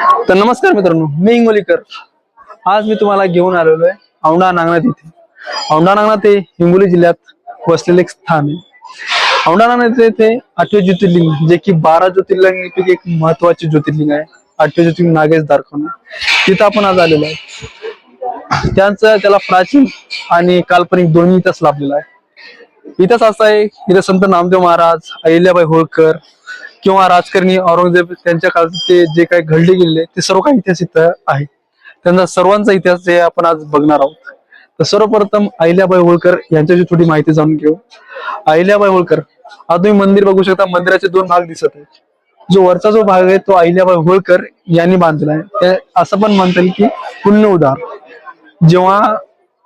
तर नमस्कार मित्रांनो मी इंगोलीकर. आज मी तुम्हाला घेऊन आलेलो आहे औंढा नागनाथ इथे. औंढा नागनाथ हे हिंगोली जिल्ह्यात वसलेले एक स्थान आहे. औंढा नागनाथ येथे आठवे ज्योतिर्लिंग जे की बारा ज्योतिर्लिंगांपैकी एक महत्त्वाचे ज्योतिर्लिंग आहे. आठवे ज्योतिर्लिंग नागेश दारखोन. तिथं आपण आज आलेलो आहे. त्यांचं त्याला प्राचीन आणि काल्पनिक दोन्ही इतिहास लाभलेला आहे. इतिहास असा आहे इथे संत नामदेव महाराज अहिल्याबाई होळकर किंवा राजकारणी औरंगजेब त्यांच्या काळात जे काही घडले गेलेले ते सर्व काही इतिहास इथं आहे. त्यांचा सर्वांचा इतिहास जे आपण आज बघणार आहोत. तर सर्वप्रथम अहिल्याबाई होळकर यांच्याशी थोडी माहिती जाणून घेऊ. अहिल्याबाई होळकर आज तुम्ही मंदिर बघू शकता मंदिराचे दोन भाग दिसत आहेत. जो वरचा जो भाग आहे तो अहिल्याबाई होळकर यांनी बांधलेला आहे. ते असं पण म्हणता येईल की पुण्य उदार जेव्हा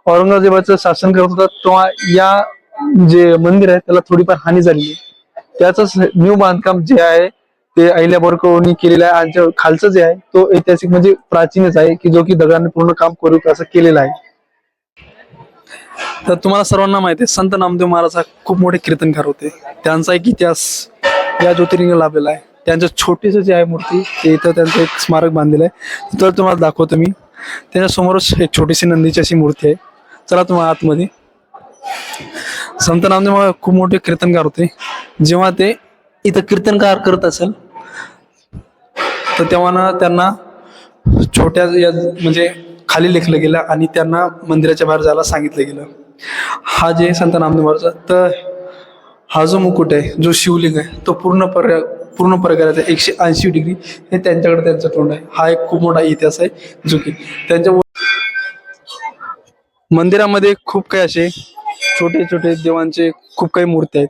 औरंगजेबाचं शासन करत होता तेव्हा या जे मंदिर आहे त्याला थोडीफार हानी झालेली आहे. त्याच न्यू बांधकाम जे आहे ते अहिल्या बोरकरनी केलेलं आहे आणि जे खालचं जे आहे तो ऐतिहासिक म्हणजे प्राचीनच आहे की जो की दगडाने पूर्ण काम करू असं केलेलं आहे. तर तुम्हाला सर्वांना माहिती आहे संत नामदेव महाराज हा खूप मोठे कीर्तनकार होते. त्यांचा एक इतिहास या ज्योतिर्लिंग लाभलेला आहे. त्यांचं छोटीचं जे आहे मूर्ती ते इथं त्यांचं एक स्मारक बांधलेलं आहे. तर तुम्हाला दाखवतो मी. त्याच्या समोरच एक छोटीशी नंदीची अशी मूर्ती आहे. चला तुम्हाला आतमध्ये. संत नामदेव महाराज खूप मोठे कीर्तनकार होते. जेव्हा ते इथं कीर्तनकार करत असेल तर तेव्हा ना त्यांना छोट्या या म्हणजे खाली लेखलं गेलं आणि त्यांना मंदिराच्या बाहेर जायला सांगितलं गेलं. हा जे संत नामदेवाचा तर हा जो मुकुट आहे जो शिवलिंग आहे तो पूर्ण पर पूर्ण प्रकाराचा एकशे ऐंशी डिग्री हे त्यांच्याकडे त्यांचं तोंड आहे. हा एक खूप मोठा इतिहास आहे जो की त्यांच्या मंदिरामध्ये खूप काही असे छोटे छोटे देवांचे खूप काही मूर्ती आहेत.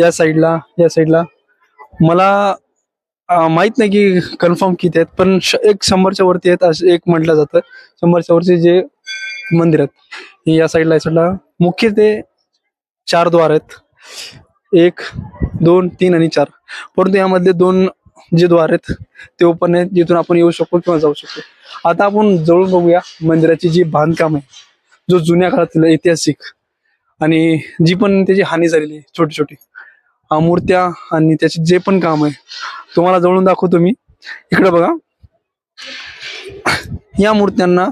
या साईडला या साईडला. मला माहीत नाही की कन्फर्म किती आहेत पण श- एक शंभरच्या वरती आहेत असं एक म्हटलं जातं. शंभरच्या वरती जे मंदिर आहेत या साईडला या साईडला. मुख्य ते चार द्वार आहेत. एक दोन तीन आणि चार. परंतु यामधले दोन जे द्वार आहेत ते ओपन आहेत जिथून आपण येऊ शकतो किंवा जाऊ शकतो. आता आपण जवळून बघूया मंदिराची जी बांधकाम आहे जो जुन्या काळातील ऐतिहासिक आणि जी पण त्याची हानी झालेली आहे छोटी छोटी मूर्त्या आणि त्याचे जे पण काम आहे तुम्हाला जवळून दाखवतो मी. इकडे बघा. या मूर्त्यांना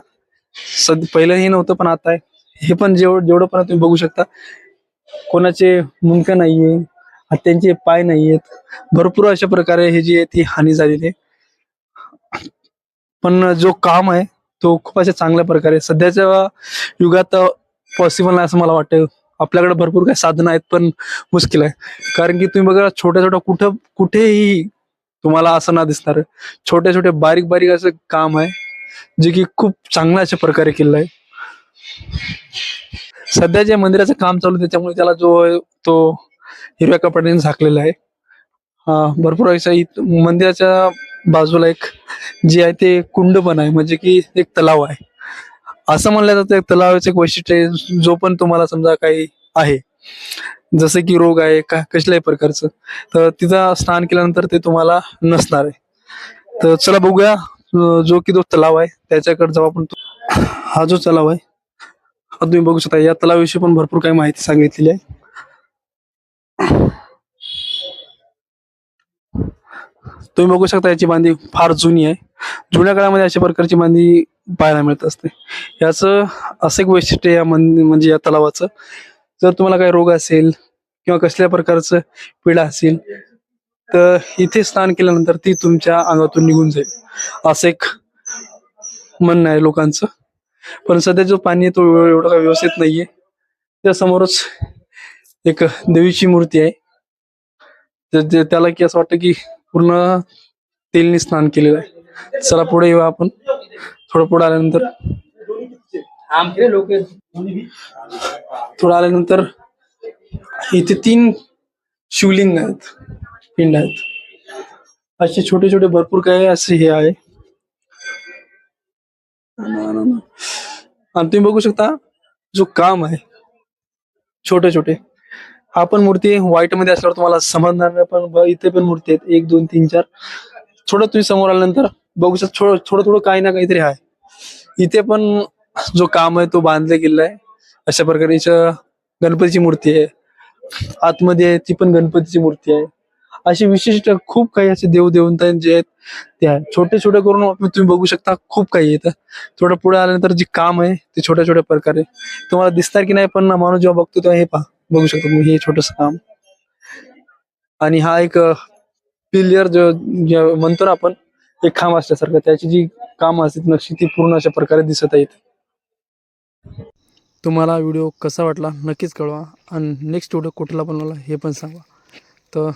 सद पहिलं हे नव्हतं पण आता आहे. हे पण जेवढं जेवढं पण तुम्ही बघू शकता कोणाचे मुंडकं नाहीये त्यांचे पाय नाहीयेत. भरपूर अशा प्रकारे हे जी आहे ती हानी झालेली आहे. पण जो काम आहे तो खूप अशा चांगल्या प्रकारे सध्याच्या युगात पॉसिबल नाही असं मला वाटतं. आपल्याकडे भरपूर काही साधनं आहेत पण मुश्किल आहे. कारण की तुम्ही बघा छोट्या छोट्या कुठं कुठेही तुम्हाला असं ना दिसणार. छोट्या छोट्या बारीक बारीक असं काम आहे जे की खूप चांगल्या अशा प्रकारे केलेलं आहे. सध्या जे मंदिराचं काम चालू आहे त्याच्यामुळे त्याला जो तो हिरव्या कपड्याने झाकलेला आहे. हा भरपूर अशा इथ- मंदिराच्या बाजूला एक जे आहे ते कुंड पण आहे म्हणजे की एक तलाव आहे. असं म्हणलं जातं एक तलावाचं एक वैशिष्ट्य जो पण तुम्हाला समजा काही आहे जसं की रोग आहे का कसल्याही प्रकारचं तर तिथं स्नान केल्यानंतर ते तुम्हाला नसणार आहे. तर चला बघूया जो की तो तलाव आहे त्याच्याकडे जाऊ आपण. हा जो तलाव आहे हा तुम्ही बघू शकता या तलावाविषयी पण भरपूर काही माहिती सांगितलेली आहे. तुम्ही बघू शकता याची बांधी फार जुनी आहे. जुन्या काळामध्ये अशा प्रकारची बांधी पाहायला मिळत असते. याचं असं एक वैशिष्ट्य या मन म्हणजे या तलावाचं. जर तुम्हाला काही रोग असेल किंवा कसल्या प्रकारचं पीडा असेल तर इथे स्नान केल्यानंतर ती तुमच्या अंगातून निघून जाईल. असं एक म्हणणं आहे लोकांचं. पण सध्या जो पाणी आहे तो एवढा एवढं काही व्यवस्थित नाहीये. त्या समोरच एक देवीची मूर्ती आहे. त्याला की असं वाटतं की पूर्ण तेलने स्नान केलेलं आहे. चला पुढे येऊ आपण. थोडं पुढे आल्यानंतर थोडं आल्यानंतर इथे तीन शिवलिंग आहेत पिंड आहेत. असे छोटे छोटे भरपूर काय असे हे आहे. आणि तुम्ही बघू शकता जो काम आहे छोटे छोटे. हा पण मूर्ती व्हाईटमध्ये असल्यावर तुम्हाला समजणार नाही पण इथे पण मूर्ती आहेत एक दोन तीन चार. थोडं तुम्ही समोर आल्यानंतर बघू शकता थोडं थोडं थोडं काही ना काहीतरी आहे. इथे पण जो काम आहे तो बांधला गेलेला आहे. अशा प्रकारे गणपतीची मूर्ती आहे. आतमध्ये ती पण गणपतीची मूर्ती आहे. असे विशिष्ट खूप काही असे देव देवता जे आहेत ते आहे. छोटे छोटे करून तुम्ही बघू शकता खूप काही येतं थोडं पुढे आल्यानंतर जे काम आहे ते छोट्या छोट्या प्रकारे. तुम्हाला दिसतात की नाही पण माणूस जेव्हा बघतो तेव्हा हे पहा. बघू शकता तुम्ही हे छोटस काम. आणि हा एक पिलियर जो म्हणतो ना आपण एक खांब असल्यासारखं. त्याची जी काम असतील नक्षी ती पूर्ण अशा प्रकारे दिसत आहेत. तुम्हाला व्हिडिओ कसा वाटला नक्कीच कळवा. आणि नेक्स्ट व्हिडिओ कुठला बनवला हे पण सांगा. तर